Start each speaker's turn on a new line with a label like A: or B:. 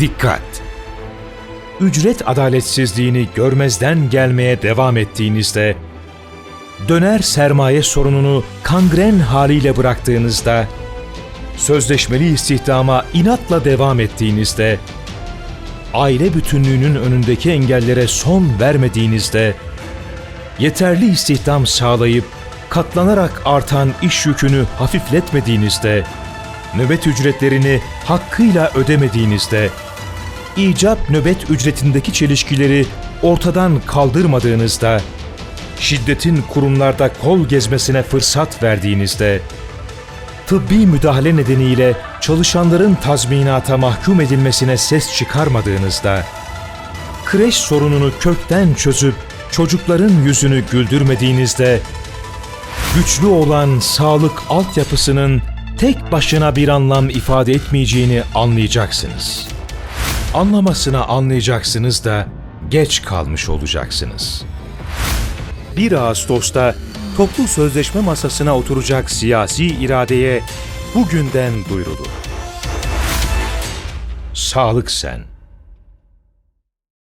A: Dikkat! Ücret adaletsizliğini görmezden gelmeye devam ettiğinizde, döner sermaye sorununu kangren haliyle bıraktığınızda, sözleşmeli istihdama inatla devam ettiğinizde, aile bütünlüğünün önündeki engellere son vermediğinizde, yeterli istihdam sağlayıp katlanarak artan iş yükünü hafifletmediğinizde, nöbet ücretlerini hakkıyla ödemediğinizde, icap nöbet ücretindeki çelişkileri ortadan kaldırmadığınızda, şiddetin kurumlarda kol gezmesine fırsat verdiğinizde, tıbbi müdahale nedeniyle çalışanların tazminata mahkum edilmesine ses çıkarmadığınızda, kreş sorununu kökten çözüp çocukların yüzünü güldürmediğinizde, güçlü olan sağlık altyapısının tek başına bir anlam ifade etmeyeceğini anlayacaksınız. Anlamasına anlayacaksınız da geç kalmış olacaksınız. 1 Ağustos'ta toplu sözleşme masasına oturacak siyasi iradeye bugünden duyurulur. Sağlık Sen